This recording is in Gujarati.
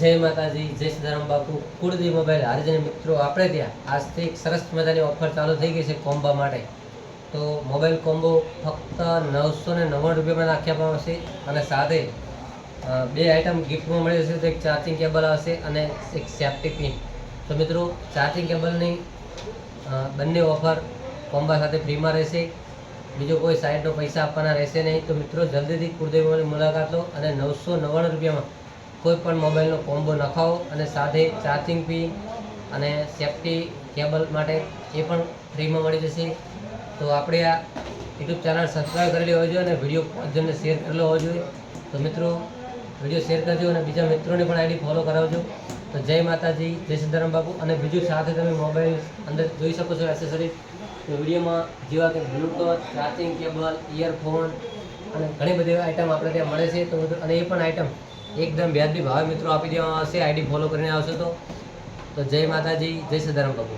જય માતાજી, જય સીતારામ બાપુ. કુળદેવી મોબાઈલ હારીજન મિત્રો, આપણે ત્યાં આજથી એક સરસ મજાની ઓફર ચાલુ થઈ ગઈ છે કોમ્બા માટે. તો મોબાઈલ કોમ્બો ફક્ત નવસો ને નવ્વાણું રૂપિયામાં નાખ્યા આવશે અને સાથે બે આઇટમ ગિફ્ટમાં મળી જશે, તો એક ચાર્જિંગ કેબલ આવશે અને એક સેફ્ટી પિન તો મિત્રો ચાર્જિંગ કેબલની બંને ઓફર કોમ્બા સાથે ફ્રીમાં રહેશે. બીજો કોઈ સાઈડનો પૈસા આપવાના રહેશે નહીં. તો મિત્રો, જલ્દીથી કુળદેવીની મુલાકાત લો અને નવસો નવ્વાણું રૂપિયામાં કોઈ પણ મોબાઈલનો કોમ્બો નખાવો અને સાથે ચાર્જિંગ પિન અને સેફ્ટી કેબલ માટે એ પણ ફ્રીમાં મળી જશે. તો આપણે આ યુટ્યુબ ચેનલ સબસ્ક્રાઈબ કરેલી હોવી જોઈએ અને વીડિયો પાંચ શેર કરેલો હોવો જોઈએ. તો મિત્રો વીડિયો શેર કરજો અને બીજા મિત્રોને પણ આઈડી ફોલો કરાવજો. તો જય માતાજી, જય સીતારામ બાપુ અને બીજું સાથે તમે મોબાઈલ અંદર જોઈ શકો છો એસેસરીઝ તો વિડીયોમાં જેવા કે બ્લૂટૂથ ચાર્જિંગ કેબલ ઇયરફોન અને ઘણી બધી આઈટમ આપણે ત્યાં મળે છે. તો અને એ પણ આઈટમ એકદમ વ્યાજબી ભાવે મિત્રો આપી દેવામાં આવશે, આઈડી ફોલો કરીને આવશો તો. તો જય માતાજી, જય સદારામ બાપુ.